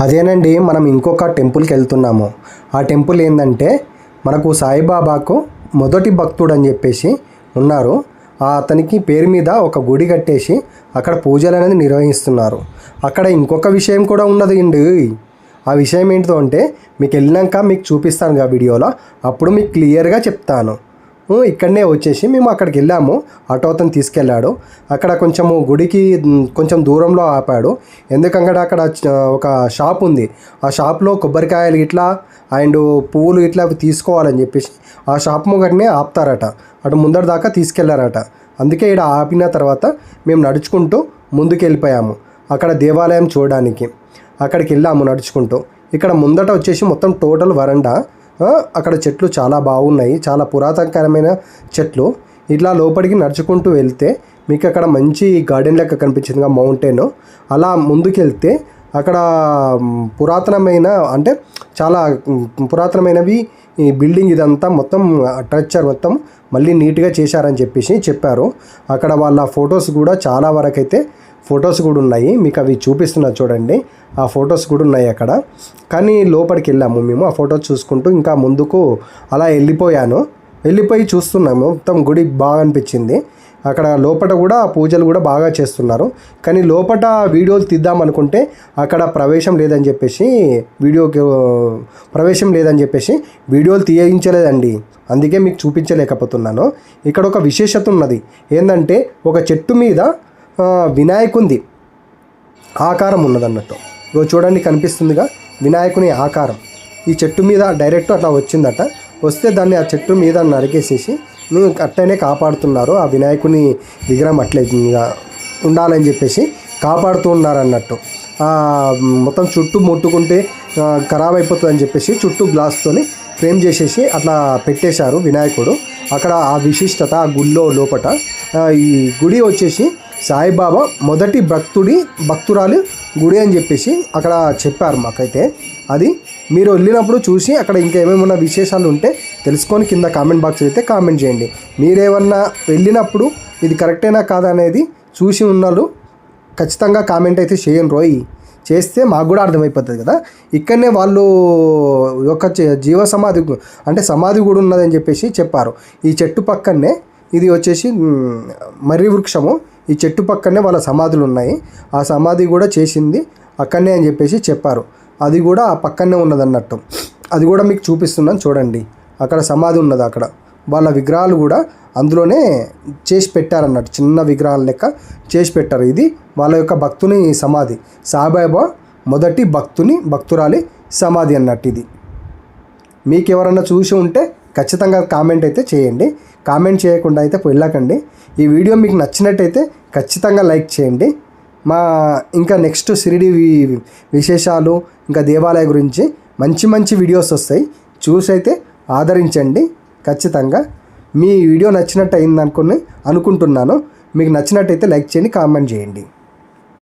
అదేనండి మనం ఇంకొక టెంపుల్కి వెళ్తున్నాము. ఆ టెంపుల్ ఏంటంటే మనకు సాయిబాబాకు మొదటి భక్తుడు అని చెప్పేసి ఉన్నారు. ఆ అతనికి పేరు మీద ఒక గుడి కట్టేసి అక్కడ పూజలు అనేది నిర్వహిస్తున్నారు. అక్కడ ఇంకొక విషయం కూడా ఉన్నది అండి. ఆ విషయం ఏంటో అంటే మీకు వెళ్ళినాక మీకు చూపిస్తాను ఆ వీడియోలో. అప్పుడు మీకు క్లియర్గా చెప్తాను. ఇక్కడనే వచ్చేసి మేము అక్కడికి వెళ్ళాము. ఆటో అతను తీసుకెళ్ళాడు. అక్కడ కొంచెము గుడికి కొంచెం దూరంలో ఆపాడు. ఎందుకంటే అక్కడ ఒక షాప్ ఉంది. ఆ షాప్లో కొబ్బరికాయలు ఇట్లా అండ్ పువ్వులు ఇట్లా తీసుకోవాలని చెప్పేసి ఆ షాప్ ముంగటనే ఆపుతారట. అటు ముందర దాకా తీసుకెళ్ళారట. అందుకే ఇక్కడ ఆపిన తర్వాత మేము నడుచుకుంటూ ముందుకు వెళ్ళిపోయాము. అక్కడ దేవాలయం చూడడానికి. అక్కడికి వెళ్ళాము నడుచుకుంటూ. ఇక్కడ ముందట వచ్చేసి మొత్తం టోటల్ వరండా అక్కడ చెట్లు చాలా బాగున్నాయి. చాలా పురాతనకరమైన చెట్లు. ఇట్లా లోపలికి నడుచుకుంటూ వెళ్తే మీకు అక్కడ మంచి గార్డెన్ లెక్క కనిపించింది మౌంటైన్. అలా ముందుకెళ్తే అక్కడ పురాతనమైన అంటే చాలా పురాతనమైనవి ఈ బిల్డింగ్ ఇదంతా మొత్తం స్ట్రక్చర్ మొత్తం మళ్ళీ నీట్గా చేశారని చెప్పేసి చెప్పారు. అక్కడ వాళ్ళ ఫొటోస్ కూడా చాలా వరకు అయితే ఫొటోస్ కూడా ఉన్నాయి. మీకు అవి చూపిస్తున్నా చూడండి. ఆ ఫొటోస్ కూడా ఉన్నాయి అక్కడ. కానీ లోపలికి వెళ్ళాము మేము. ఆ ఫొటోస్ చూసుకుంటూ ఇంకా ముందుకు అలా వెళ్ళిపోయాను. వెళ్ళిపోయి చూస్తున్నాము. మొత్తం గుడి బాగా అనిపించింది. అక్కడ లోపల కూడా పూజలు కూడా బాగా చేస్తున్నారు. కానీ లోపల వీడియోలు తీద్దాం అనుకుంటే అక్కడ ప్రవేశం లేదని చెప్పేసి వీడియోకి ప్రవేశం లేదని చెప్పేసి వీడియోలు తీయించలేదండి. అందుకే మీకు చూపించలేకపోతున్నాను. ఇక్కడ ఒక విశేషత ఉన్నది. ఏంటంటే ఒక చెట్టు మీద వినాయకుంది. ఆకారం ఉన్నదన్నట్టు. ఇగో చూడండి కనిపిస్తుందిగా. వినాయకుని ఆకారం. ఈ చెట్టు మీద డైరెక్ట్ అట్లా వచ్చిందట. వస్తే దాన్ని ఆ చెట్టు మీద నరికేసేసి నువ్వు కాపాడుతున్నారు ఆ వినాయకుని విగ్రహం అట్లే ఉండాలని చెప్పేసి కాపాడుతూ ఉన్నారన్నట్టు. మొత్తం చుట్టూ ముట్టుకుంటే ఖరాబ్ అయిపోతుందని చెప్పేసి చుట్టూ గ్లాస్తోని ఫ్రేమ్ చేసేసి అట్లా పెట్టేశారు వినాయకుడు. అక్కడ ఆ విశిష్టత ఆ గుళ్ళో లోపట ఈ గుడి వచ్చేసి సాయిబాబా మొదటి భక్తుడి భక్తురాలు గుడి అని చెప్పేసి అక్కడ చెప్పారు మాకైతే. అది మీరు వెళ్ళినప్పుడు చూసి అక్కడ ఇంకా ఏమేమన్నా విశేషాలు ఉంటే తెలుసుకొని కింద కామెంట్ బాక్స్ అయితే కామెంట్ చేయండి. మీరేమన్నా వెళ్ళినప్పుడు ఇది కరెక్టేనా కాదా అనేది చూసి ఉన్నాళ్ళు ఖచ్చితంగా కామెంట్ అయితే చేయండి రోయ్. చేస్తే మాకు కూడా అర్థమైపోతుంది కదా. ఇక్కడనే వాళ్ళు ఒక జీవ సమాధి అంటే సమాధి కూడా ఉన్నదని చెప్పేసి చెప్పారు. ఈ చెట్టు పక్కనే ఇది వచ్చేసి మర్రి వృక్షము. ఈ చెట్టు పక్కనే వాళ్ళ సమాధులు ఉన్నాయి. ఆ సమాధి కూడా చేసింది అక్కడనే అని చెప్పేసి చెప్పారు. అది కూడా ఆ పక్కనే ఉన్నదన్నట్టు. అది కూడా మీకు చూపిస్తున్నాను చూడండి. అక్కడ సమాధి ఉన్నది అక్కడ. వాళ్ళ విగ్రహాలు కూడా అందులోనే చేసి పెట్టారన్నట్టు. చిన్న విగ్రహాల లెక్క చేసి పెట్టారు. ఇది వాళ్ళ యొక్క భక్తుని సమాధి. సాయిబాబా మొదటి భక్తుని భక్తురాలి సమాధి అన్నట్టు ఇది. మీకు ఎవరన్నా చూసి ఉంటే ఖచ్చితంగా కామెంట్ అయితే చేయండి. కామెంట్ చేయకుండా అయితే వెళ్ళకండి. ఈ వీడియో మీకు నచ్చినట్టయితే ఖచ్చితంగా లైక్ చేయండి. మా ఇంకా నెక్స్ట్ సిరిడి విశేషాలు ఇంకా దేవాలయ గురించి మంచి మంచి వీడియోస్ వస్తాయి. చూసి అయితే ఆదరించండి. ఖచ్చితంగా మీ వీడియో నచ్చినట్టు అయింది అనుకుని అనుకుంటున్నాను. మీకు నచ్చినట్టయితే లైక్ చేయండి కామెంట్ చేయండి.